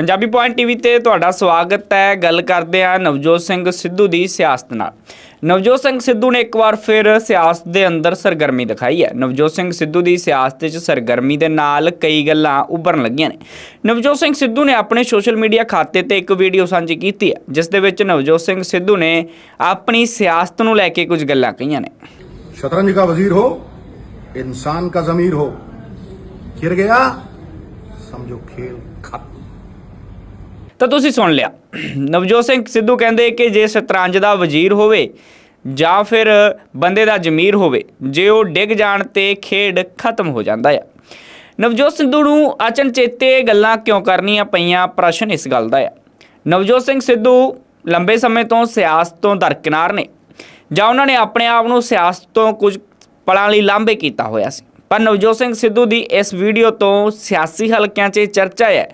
Punjabi point TV ਤੇ ਤੁਹਾਡਾ ਸਵਾਗਤ ਹੈ। ਗੱਲ ਕਰਦੇ ਆ ਨਵਜੋਤ ਸਿੰਘ ਸਿੱਧੂ ਦੀ ਸਿਆਸਤ ਨਾਲ। ਨਵਜੋਤ ਸਿੰਘ ਸਿੱਧੂ ਨੇ ਇੱਕ ਵਾਰ ਫਿਰ ਸਿਆਸਤ ਦੇ ਅੰਦਰ ਸਰਗਰਮੀ ਦਿਖਾਈ ਹੈ। ਨਵਜੋਤ ਸਿੰਘ ਸਿੱਧੂ ਦੀ ਸਿਆਸਤ ਵਿੱਚ ਸਰਗਰਮੀ ਦੇ ਨਾਲ ਕਈ ਗੱਲਾਂ ਉੱਭਰਨ ਲੱਗੀਆਂ ਨੇ। ਨਵਜੋਤ ਸਿੰਘ ਸਿੱਧੂ ਨੇ ਆਪਣੇ ਸੋਸ਼ਲ ਮੀਡੀਆ ਖਾਤੇ ਤੇ ਇੱਕ ਵੀਡੀਓ ਸਾਂਝੀ ਕੀਤੀ ਹੈ, ਜਿਸ ਦੇ ਵਿੱਚ ਨਵਜੋਤ ਸਿੰਘ ਸਿੱਧੂ ਨੇ ਆਪਣੀ ਸਿਆਸਤ ਨੂੰ ਲੈ ਕੇ ਕੁਝ ਗੱਲਾਂ ਕਹੀਆਂ ਨੇ। ਸ਼ਤਰੰਜ ਦਾ ਵਜ਼ੀਰ ਹੋ, ਇਨਸਾਨ ਦਾ ਜ਼ਮੀਰ ਹੋ। ਖਿਰ ਗਿਆ, ਸਮਝੋ ਖੇਲ ਖਤਮ। ਤਾਂ ਤੁਸੀਂ ਸੁਣ ਲਿਆ। ਨਵਜੋਤ ਸਿੰਘ ਸਿੱਧੂ ਕਹਿੰਦੇ ਕਿ ਜੇ ਸ਼ਤਰੰਜ ਦਾ ਵਜ਼ੀਰ ਹੋਵੇ ਜਾਂ ਫਿਰ ਬੰਦੇ ਦਾ ਜ਼ਮੀਰ ਹੋਵੇ, ਜੇ ਉਹ ਡਿੱਗ ਜਾਣ ਤੇ ਖੇਡ ਖਤਮ ਹੋ ਜਾਂਦਾ ਆ। ਨਵਜੋਤ ਸਿੱਧੂ ਨੂੰ ਅਚਨਚੇਤੇ ਇਹ ਗੱਲਾਂ ਕਿਉਂ ਕਰਨੀਆਂ ਪਈਆਂ, ਪ੍ਰਸ਼ਨ ਇਸ ਗੱਲ ਦਾ ਆ। ਨਵਜੋਤ ਸਿੰਘ ਸਿੱਧੂ ਲੰਬੇ ਸਮੇਂ ਤੋਂ ਸਿਆਸਤ ਤੋਂ ਦਰਕਿਨਾਰ ਨੇ, ਜਾਂ ਉਹਨਾਂ ਨੇ ਆਪਣੇ ਆਪ ਨੂੰ ਸਿਆਸਤ ਤੋਂ ਕੁਝ ਪਲਾਂ ਲਈ ਲਾਂਭੇ ਕੀਤਾ ਹੋਇਆ ਸੀ। ਪਰ ਨਵਜੋਤ ਸਿੰਘ ਸਿੱਧੂ ਦੀ ਇਸ ਵੀਡੀਓ ਤੋਂ ਸਿਆਸੀ ਹਲਕਿਆਂ 'ਚ ਇਹ ਚਰਚਾ ਹੈ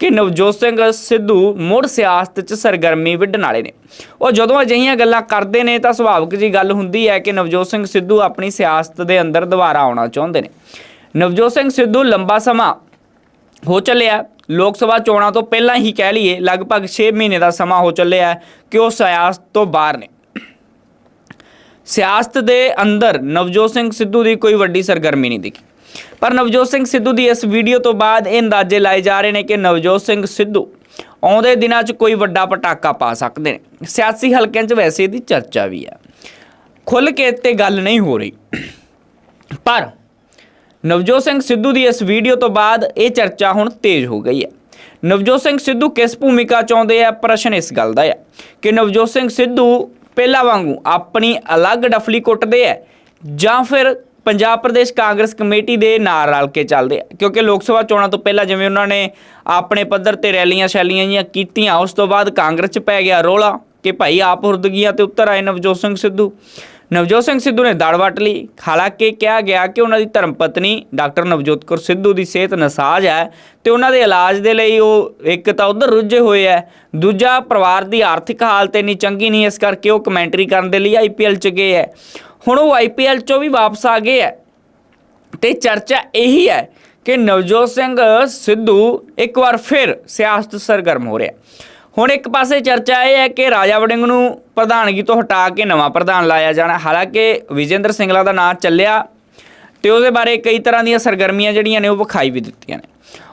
ਕਿ ਨਵਜੋਤ ਸਿੰਘ ਸਿੱਧੂ ਮੁੜ ਸਿਆਸਤ 'ਚ ਸਰਗਰਮੀ ਵਿੱਢਣ ਵਾਲੇ ਨੇ। ਉਹ ਜਦੋਂ ਅਜਿਹੀਆਂ ਗੱਲਾਂ ਕਰਦੇ ਨੇ ਤਾਂ ਸੁਭਾਵਿਕ ਜੀ ਗੱਲ ਹੁੰਦੀ ਹੈ ਕਿ ਨਵਜੋਤ ਸਿੰਘ ਸਿੱਧੂ ਆਪਣੀ ਸਿਆਸਤ ਦੇ ਅੰਦਰ ਦੁਬਾਰਾ ਆਉਣਾ ਚਾਹੁੰਦੇ ਨੇ। ਨਵਜੋਤ ਸਿੰਘ ਸਿੱਧੂ ਲੰਬਾ ਸਮਾਂ ਹੋ ਚੱਲਿਆ। ਲੋਕ ਸਭਾ ਚੋਣਾਂ ਤੋਂ ਪਹਿਲਾਂ ਹੀ ਕਹਿ ਲਈਏ, ਲਗਭਗ 6 ਮਹੀਨੇ ਦਾ ਸਮਾਂ ਹੋ ਚੱਲਿਆ ਕਿ ਉਹ ਸਿਆਸਤ ਤੋਂ ਬਾਹਰ ਨੇ। ਸਿਆਸਤ ਦੇ ਅੰਦਰ ਨਵਜੋਤ ਸਿੰਘ ਸਿੱਧੂ ਦੀ ਕੋਈ ਵੱਡੀ ਸਰਗਰਮੀ ਨਹੀਂ ਦਿਖੀ। ਪਰ ਨਵਜੋਤ ਸਿੰਘ ਸਿੱਧੂ ਦੀ ਇਸ ਵੀਡੀਓ ਤੋਂ ਬਾਅਦ ਇਹ ਅੰਦਾਜ਼ੇ ਲਾਏ ਜਾ ਰਹੇ ਨੇ ਕਿ ਨਵਜੋਤ ਸਿੰਘ ਸਿੱਧੂ ਆਉਂਦੇ ਦਿਨਾਂ 'ਚ ਕੋਈ ਵੱਡਾ ਪਟਾਕਾ ਪਾ ਸਕਦੇ ਨੇ। ਸਿਆਸੀ ਹਲਕਿਆਂ 'ਚ ਵੈਸੇ ਇਹਦੀ ਚਰਚਾ ਵੀ ਹੈ ਖੁੱਲ ਕੇ ਤੇ ਗੱਲ ਨਹੀਂ ਹੋ ਰਹੀ। ਪਰ ਨਵਜੋਤ ਸਿੰਘ ਸਿੱਧੂ ਦੀ ਇਸ ਵੀਡੀਓ ਤੋਂ ਬਾਅਦ ਇਹ ਚਰਚਾ ਹੁਣ ਤੇਜ਼ ਹੋ ਗਈ ਹੈ ਨਵਜੋਤ ਸਿੰਘ ਸਿੱਧੂ ਕਿਸ ਭੂਮਿਕਾ ਚਾਹੁੰਦੇ ਆ? ਪ੍ਰਸ਼ਨ ਇਸ ਗੱਲ ਦਾ ਹੈ ਕਿ ਨਵਜੋਤ ਸਿੰਘ ਸਿੱਧੂ ਪਹਿਲਾਂ ਵਾਂਗੂ ਆਪਣੀ ਅਲੱਗ ਡਫਲੀ ਕੁੱਟਦੇ ਆ ਜਾਂ ਫਿਰ ਪੰਜਾਬ ਪ੍ਰਦੇਸ਼ ਕਾਂਗਰਸ ਕਮੇਟੀ ਦੇ ਨਾਲ ਰਲ ਕੇ ਚੱਲਦੇ ਆ, ਕਿਉਂਕਿ ਲੋਕ ਸਭਾ ਚੋਣਾਂ ਤੋਂ ਪਹਿਲਾਂ ਜਿਵੇਂ ਉਹਨਾਂ ਨੇ ਆਪਣੇ ਪੱਧਰ ਤੇ ਰੈਲੀਆਂ ਸ਼ੈਲੀਆਂ ਜੀਆਂ ਕੀਤੀਆਂ, ਉਸ ਤੋਂ ਬਾਅਦ ਕਾਂਗਰਸ 'ਚ ਪੈ ਗਿਆ ਰੋਲਾ ਕਿ ਭਾਈ ਆਪ ਹੁਰਦਗੀਆਂ ਤੇ ਉੱਤਰ ਆਏ ਨਵਜੋਤ ਸਿੰਘ ਸਿੱਧੂ। ਨਵਜੋਤ ਸਿੰਘ ਸਿੱਧੂ ਨੇ ਦੜ ਵੱਟ ਲਈ। ਹਾਲਾਂਕਿ ਕਿਹਾ ਗਿਆ ਕਿ ਉਹਨਾਂ ਦੀ ਧਰਮ ਪਤਨੀ ਡਾਕਟਰ ਨਵਜੋਤ ਕੌਰ ਸਿੱਧੂ ਦੀ ਸਿਹਤ ਨਸਾਜ ਹੈ ਤੇ ਉਹਨਾਂ ਦੇ ਇਲਾਜ ਦੇ ਲਈ ਉਹ ਇੱਕ ਤਾਂ ਉਧਰ ਰੁੱਝੇ ਹੋਏ ਹੈ, ਦੂਜਾ ਪਰਿਵਾਰ ਦੀ ਆਰਥਿਕ ਹਾਲਤ ਇੰਨੀ ਚੰਗੀ ਨਹੀਂ, ਇਸ ਕਰਕੇ ਉਹ ਕਮੈਂਟਰੀ ਕਰਨ ਦੇ ਲਈ ਆਈਪੀਐਲ ਚ ਗਏ ਹੈ। ਹੁਣ ਉਹ ਆਈਪੀਐਲ ਚੋਂ ਵੀ ਵਾਪਸ ਆ ਗਏ ਹੈ ਤੇ ਚਰਚਾ ਇਹੀ ਹੈ ਕਿ ਨਵਜੋਤ ਸਿੰਘ ਸਿੱਧੂ ਇੱਕ ਵਾਰ ਫਿਰ ਸਿਆਸਤ ਸਰਗਰਮ ਹੋ ਰਿਹਾ। ਹੁਣ ਇੱਕ ਪਾਸੇ ਚਰਚਾ ਇਹ ਹੈ ਕਿ ਰਾਜਾ ਵੜਿੰਗ ਨੂੰ ਪ੍ਰਧਾਨਗੀ ਤੋਂ ਹਟਾ ਕੇ ਨਵਾਂ ਪ੍ਰਧਾਨ ਲਾਇਆ ਜਾਣਾ। ਹਾਲਾਂਕਿ ਵਿਜੇਂਦਰ ਸਿੰਗਲਾ ਦਾ ਨਾਂ ਚੱਲਿਆ ਤੇ ਉਹਦੇ ਬਾਰੇ ਕਈ ਤਰ੍ਹਾਂ ਦੀਆਂ ਸਰਗਰਮੀਆਂ ਜਿਹੜੀਆਂ ਨੇ ਉਹ ਵਿਖਾਈ ਵੀ ਦਿੱਤੀਆਂ ਨੇ।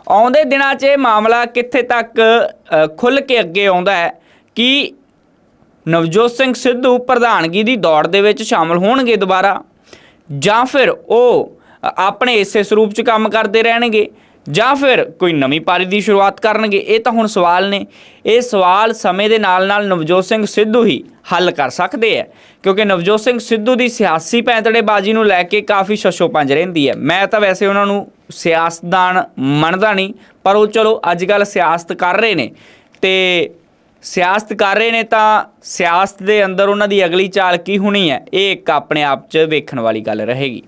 ਆਉਂਦੇ ਦਿਨਾਂ 'ਚ ਇਹ ਮਾਮਲਾ ਕਿੱਥੇ ਤੱਕ ਅ, ਖੁੱਲ ਕੇ ਅੱਗੇ ਆਉਂਦਾ ਹੈ ਕਿ ਨਵਜੋਤ ਸਿੰਘ ਸਿੱਧੂ ਪ੍ਰਧਾਨਗੀ ਦੀ ਦੌੜ ਦੇ ਵਿੱਚ ਸ਼ਾਮਲ ਹੋਣਗੇ ਦੁਬਾਰਾ? ਜਾਂ ਫਿਰ ਉਹ ਆਪਣੇ ਇਸੇ ਸਰੂਪ 'ਚ ਕੰਮ ਕਰਦੇ ਰਹਿਣਗੇ? ਜਾਂ ਫਿਰ ਕੋਈ ਨਵੀਂ ਪਾਰੀ ਦੀ ਸ਼ੁਰੂਆਤ ਕਰਨਗੇ? ਇਹ ਤਾਂ ਹੁਣ ਸਵਾਲ ਨੇ। ਇਹ ਸਵਾਲ ਸਮੇਂ ਦੇ ਨਾਲ ਨਾਲ ਨਵਜੋਤ ਸਿੰਘ ਸਿੱਧੂ ਹੀ ਹੱਲ ਕਰ ਸਕਦੇ ਆ। ਕਿਉਂਕਿ ਨਵਜੋਤ ਸਿੰਘ ਸਿੱਧੂ ਦੀ ਸਿਆਸੀ ਪੈਂਤੜੇਬਾਜ਼ੀ ਨੂੰ ਲੈ ਕੇ ਕਾਫੀ ਸ਼ਸ਼ੋ ਰਹਿੰਦੀ ਹੈ ਮੈਂ ਤਾਂ ਵੈਸੇ ਉਹਨਾਂ ਨੂੰ ਸਿਆਸਤਦਾਨ ਮੰਨਦਾ ਨਹੀਂ, ਪਰ ਉਹ ਚਲੋ ਅੱਜ ਕੱਲ ਸਿਆਸਤ ਕਰ ਰਹੇ ਨੇ। ਤੇ ਸਿਆਸਤ ਕਰ ਰਹੇ ਨੇ ਤਾਂ ਸਿਆਸਤ ਦੇ ਅੰਦਰ ਉਹਨਾਂ ਦੀ ਅਗਲੀ ਚਾਲ ਕੀ ਹੋਣੀ ਹੈ? ਇਹ ਇੱਕ ਆਪਣੇ ਆਪ 'ਚ ਵੇਖਣ ਵਾਲੀ ਗੱਲ ਰਹੇਗੀ।